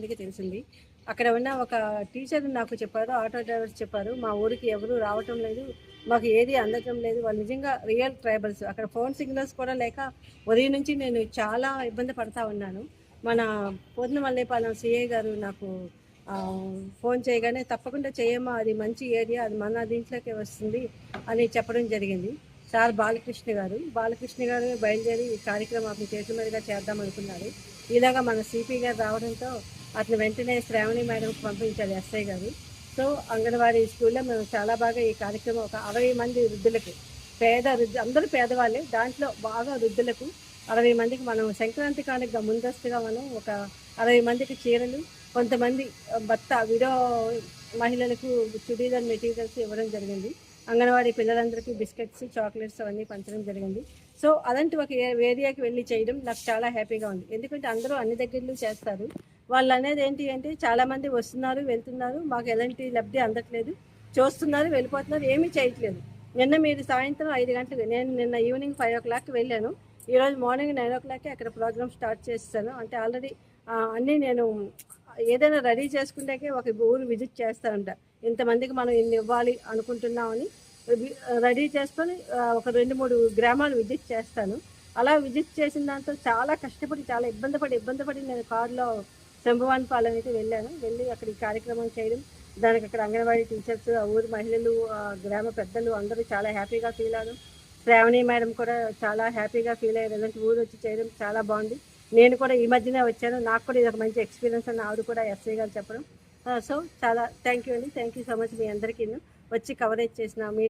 మందికి తెలిసింది. అక్కడ ఉన్న ఒక టీచర్ నాకు చెప్పారు ఆటో డ్రైవర్స్ చెప్పారు మా ఊరికి ఎవరు రావటం లేదు మాకు ఏది అందటం లేదు వాళ్ళు నిజంగా రియల్ ట్రైబల్స్. అక్కడ ఫోన్ సిగ్నల్స్ కూడా లేక ఉదయం నుంచి నేను చాలా ఇబ్బంది పడతా ఉన్నాను. మన పూర్ణమల్లేపాలెం సిఐ గారు నాకు ఫోన్ చేయగానే తప్పకుండా చేయమ్మా అది మంచి ఏరియా అది మన దీంట్లోకి వస్తుంది అని చెప్పడం జరిగింది. సార్ బాలకృష్ణ గారు. బాలకృష్ణ గారు బయలుదేరి ఈ కార్యక్రమం అతని చేతుల మీదుగా చేద్దాం అనుకున్నారు. ఇలాగా మన సిపి గారు రావడంతో అతను వెంటనే శ్రావణి మేడంకి పంపించారు ఎస్ఐ గారు. సో అంగన్వాడీ స్కూల్లో మేము చాలా బాగా ఈ కార్యక్రమం ఒక అరవై మంది వృద్ధులకు పేద వృద్ధు అందరూ పేదవాళ్ళే. దాంట్లో బాగా వృద్ధులకు అరవై మందికి మనం సంక్రాంతి కానుక ముందస్తుగా మనం ఒక అరవై మందికి చీరలు కొంతమంది భర్త విడో మహిళలకు చుడీదార్ మెటీరియల్స్ ఇవ్వడం జరిగింది. అంగన్వాడీ పిల్లలందరికీ బిస్కెట్స్ చాక్లెట్స్ అవన్నీ పంచడం జరిగింది. సో అలాంటి ఒక ఏ- ఏరియాకి వెళ్ళి చేయడం నాకు చాలా హ్యాపీగా ఉంది. ఎందుకంటే అందరూ అన్ని దగ్గరలో చేస్తారు. వాళ్ళు అనేది ఏంటి అంటే చాలామంది వస్తున్నారు వెళ్తున్నారు మాకు ఎలాంటి లబ్ధి అందట్లేదు. చూస్తున్నారు వెళ్ళిపోతున్నారు ఏమీ చేయట్లేదు. నిన్న మీరు సాయంత్రం ఐదు గంటలకు నేను నిన్న ఈవినింగ్ ఫైవ్ ఓ క్లాక్కి వెళ్ళాను. ఈరోజు మార్నింగ్ నైన్ ఓ క్లాక్కి అక్కడ ప్రోగ్రామ్ స్టార్ట్ చేస్తాను. అంటే ఆల్రెడీ అన్నీ నేను ఏదైనా రెడీ చేసుకుంటే ఒక ఊరు విజిట్ చేస్తానంట ఇంతమందికి మనం ఇన్ని ఇవ్వాలి అనుకుంటున్నామని రెడీ చేసుకొని ఒక రెండు మూడు గ్రామాలు విజిట్ చేస్తాను. అలా విజిట్ చేసిన దాంతో చాలా కష్టపడి చాలా ఇబ్బంది పడి ఇబ్బంది పడి నేను కారులో శంభవాన్ పాలెం అయితే వెళ్ళాను. వెళ్ళి అక్కడ ఈ కార్యక్రమం చేయడం దానికి అక్కడ అంగన్వాడీ టీచర్స్ ఆ ఊరి మహిళలు గ్రామ పెద్దలు అందరూ చాలా హ్యాపీగా ఫీల్ అయ్యారు. శ్రావణి మేడం కూడా చాలా హ్యాపీగా ఫీల్ అయ్యారు. ఇలాంటి ఊరు వచ్చి చేయడం చాలా బాగుంది. నేను కూడా ఈ మధ్యనే వచ్చాను. నాకు కూడా ఇది ఒక మంచి ఎక్స్పీరియన్స్ అని ఆవిడ కూడా ఎస్ఐ గారు చెప్పడం. సో చాలా థ్యాంక్ యూ అండి. థ్యాంక్ యూ సో మచ్ మీ అందరికీ వచ్చి కవరేజ్ చేసిన మీ